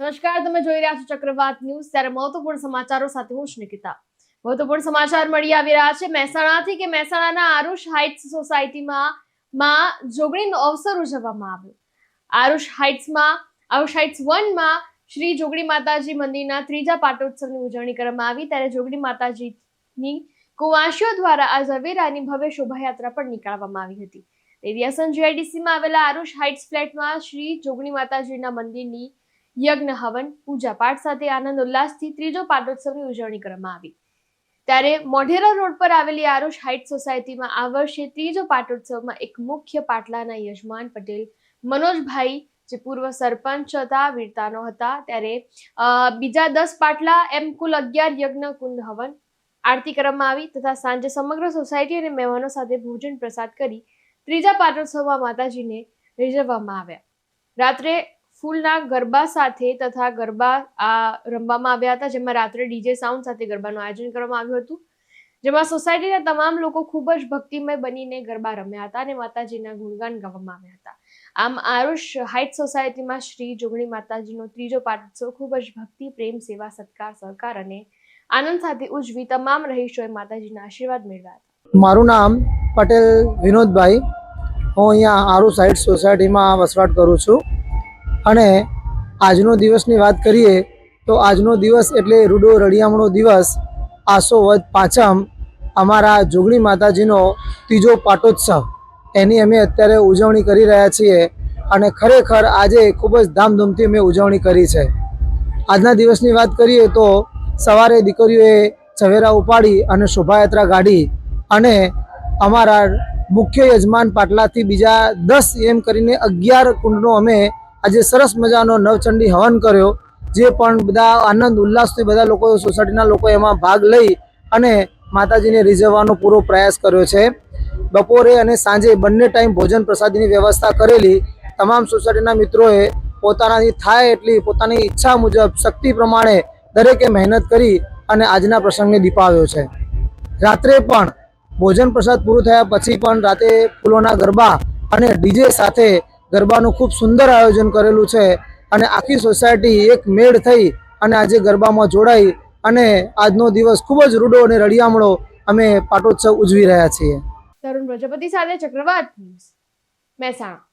નમસ્કાર, તમે જોઈ રહ્યા છો ચક્રવાત ન્યૂઝ. ત્યારે મહત્વપૂર્ણ સમાચારો સાથે હું નિકિતા. મહત્વપૂર્ણ સમાચાર મળી આવી રહ્યા છે. મહેસાણાથી કે મહેસાણાના આરુષ હાઇટ્સ સોસાયટીમાં માં જોગણીનો અવસર ઉજવવામાં આવ્યો. આરુષ હાઇટ્સમાં, આરુષ હાઇટ્સ વનમાં શ્રી જોગણી માતાજી મંદિરના ત્રીજા પાટોત્સવની ઉજવણી કરવામાં આવી. ત્યારે જોગણી માતાજીની કુવાસીઓ દ્વારા આ ઝવેરાની ભવ્ય શોભાયાત્રા પણ નીકાળવામાં આવી હતી. દેવિયાસન જીઆઈડીસીમાં આવેલા આરુષ હાઇટ્સ ફ્લેટમાં શ્રી જોગણી માતાજીના મંદિરની યજ્ઞ, હવન, પૂજા પાઠ સાથે આનંદ ઉલ્લાસથી ત્રીજો પાટોત્સવની ઉજવણી કરવામાં આવી. ત્યારે મોઢેરા રોડ પર આવેલી આરુષ હાઇટ સોસાયટીમાં આ વર્ષે ત્રીજો પાટોત્સવમાં એક મુખ્ય પાટલાના યજમાન પટેલ, મનોજભાઈ, જે પૂર્વ સરપંચ હતા, વીરતાનો હતા. ત્યારે બીજા દસ પાટલા, એમ કુલ અગિયાર યજ્ઞ, કુંડ, હવન આરતી કરવામાં આવી તથા સાંજે સમગ્ર સોસાયટી અને મહેમાનો સાથે ભોજન પ્રસાદ કરી ત્રીજા પાટોત્સવમાં માતાજીને રીઝવવામાં આવ્યા. રાત્રે ફૂલના ગરબા સાથે તથા ગરબા આ રમવામાં આવ્યા હતા, જેમાં રાત્રે ડીજે સાઉન્ડ સાથે ગરબાનું આયોજન કરવામાં આવ્યું હતું. જેમાં સોસાયટીના તમામ લોકો ખૂબ જ ભક્તિમય બનીને ગરબા રમ્યા હતા અને માતાજીના ગુણગાન ગાવામાં આવ્યા હતા. આમ આરુષ હાઇટ સોસાયટીમાં શ્રી જોગણી માતાજીનો ત્રીજો પાટોત્સવ ખૂબ જ ભક્તિ, પ્રેમ, સેવા, સત્કાર, સહકાર અને આનંદ સાથે ઉજવી તમામ રહીશોએ માતાજીના આશીર્વાદ મેળવ્યા હતા. મારું નામ પટેલ વિનોદભાઈ. હું અહીંયા આરુ હાઇટ સોસાયટીમાં વસવાટ કરું છું. અને આજનો દિવસની વાત કરીએ તો આજનો દિવસ એટલે રૂડો રળિયામણો દિવસ, આસો વદ પાંચમ, અમારા જોગણી માતાજીનો ત્રીજો પાટોત્સવ. એની અમે અત્યારે ઉજવણી કરી રહ્યા છીએ અને ખરેખર આજે ખૂબ જ ધામધૂમથી અમે ઉજવણી કરી છે. આજના દિવસની વાત કરીએ તો સવારે દીકરીઓએ ઝવેરા ઉપાડી અને શોભાયાત્રા કાઢી અને અમારા મુખ્ય યજમાન પાટલાથી બીજા દસ એમ કરીને અગિયાર કુંડનો અમે આજે સરસ મજાનો નવચંડી હવન કર્યો, જે પણ બધા આનંદ, ઉલ્લાસથી બધા લોકો સોસાયટીના લોકો એમાં ભાગ લઈ અને માતાજીને રીઝવવાનો પૂરો પ્રયાસ કર્યો છે. બપોરે અને સાંજે બંને ટાઈમ ભોજન પ્રસાદીની વ્યવસ્થા કરેલી. તમામ સોસાયટીના મિત્રોએ પોતાનાથી થાય એટલી પોતાની ઈચ્છા મુજબ, શક્તિ પ્રમાણે દરેકે મહેનત કરી અને આજના પ્રસંગને દીપાવ્યો છે. રાત્રે પણ ભોજન પ્રસાદ પૂરું થયા પછી પણ રાતે ફૂલોના ગરબા અને ડીજે સાથે ગરબાનું ખૂબ સુંદર આયોજન કરેલું છે અને આખી સોસાયટી એક મેળ થઈ અને આજે ગરબામાં જોડાઈ અને આજનો દિવસ ખૂબ જ રૂડો અને રળિયામણો અમે પાટોત્સવ ઉજવી રહ્યા છીએ. તરુણ પ્રજાપતિ સાથે ચક્રવાત મહેસાણા.